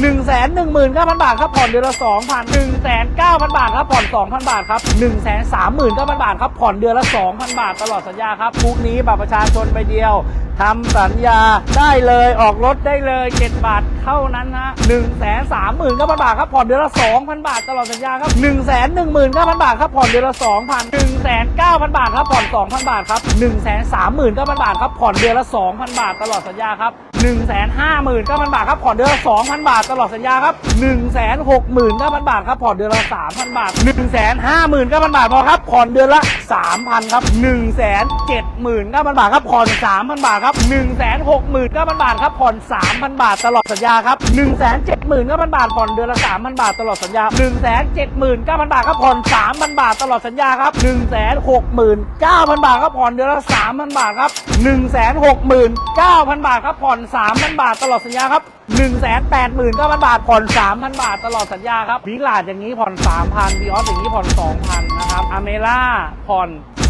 1นึ่งแสนหนึ่งหมื่นเก้าพันบาทครับผ่อนเดือนละสองพันหนึ่งแสนเก้าพันบาทครับผ่อนสองพันบาทครับหนึ่งแสนสามหมื่นเก้าพันบาทครับผ่อนเดือนละสองพันบาทตลอดสัญญาครับพรุ่งนี้บัตรประชาชนใบเดียวทำสัญญาได้เลยออกรถได้เลย 7 บาทเท่านั้นนะหนึ่งแสนสามหมื่นเก้าพันบาทครับผ่อนเดือนละสองพันบาทตลอดสัญญาครับหนึ่งแสนหนึ่งหมื่นเก้าพันบาทครับผ่อนเดือนละสองพันหนึ่งแสนเก้าพันบาทครับผ่อนสองพันบาทครับหนึ่งแสนสามหมื่นเก้าพันบาทครับผ่อนเดือนละสองพันบาทตลอดสัญญาครับหนึ่งแสนห้าหมื่นเก้าพันบาทครับผ่อนเดือนละสองพันบาทตลอดสัญญาครับหนึ่งแสนหกหมื่นเก้าพันบาทครับผ่อนเดือนละสามพันบาทหนึ่งแสนห้าหมื่นเก้าพันบาทพอครับผ่อนเดือนละสามพันครับหนึ่งแสนเจ็ดหมื่นเก้าพันบาทครับ ผ่อนสามพันบาทครับหนึ่งแสนหกหมื่นเก้าพันบาทครับ ผ่อนสามพันบาทตลอดสัญญาครับหนึ่งแสนเจ็ดหมื่นเก้าพันบาท ผ่อนเดือนละสามพันบาทตลอดสัญญาหนึ่งแสนเจ็ดหมื่นเก้าพันบาทครับ ผ่อนสามพันบาทตลอดสัญญาครับหนึ่งแสนหกหมื่นเก้าพันบาทครับ ผ่อนเดือนละสามพันบาทครับหนึ่งแสนหกหมื่นเก้าพันบาทครับ ผ่อนสามพันบาทตลอดสัญญาครับหนึ่งแสนแปดหมื่นเก้าพันบาท ผ่อนสามพันบาทตลอดสัญญาครับวิลาดอย่างนี้ผ่อนสามพันบีออสอย่างนี้ผ่อนสองพันนะครับอเมล่าผ่อน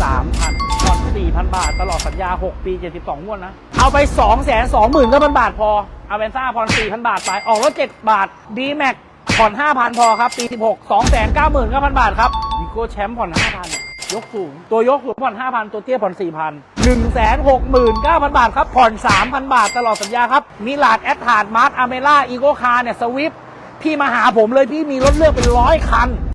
สามพันผ่อนสี่พันบาท ตลอดสัญญาหกปีเจ็ดสิบสองงวดนะ เอาไปสองแสนสองหมื่นเก้าพันบาทพอเอาเวนซ่าผ่อนสี่พันบาทไป ออกรถเจ็ดบาทดีแม็กผ่อนห้าพันพอครับ ปีสิบหกสองแสนเก้าหมื่นเก้าพันบาทครับวิโก้แชมป์ผ่อนห้าพันยกสูง ตัวยกสูงผ่อนห้าพันตัวเตี้ยผ่อนสี่พันหนึ่งแสนหกหมื่นเก้าพันบาทครับ ผ่อนสามพันบาทตลอดสัญญาครับมิลาดแอดทาร์ดมาร์ทอเมล่าอีโกคาร์เนี่ยสวิฟพี่มาหาผมเลยพี่มีรถเลือกเป็นร้อยคัน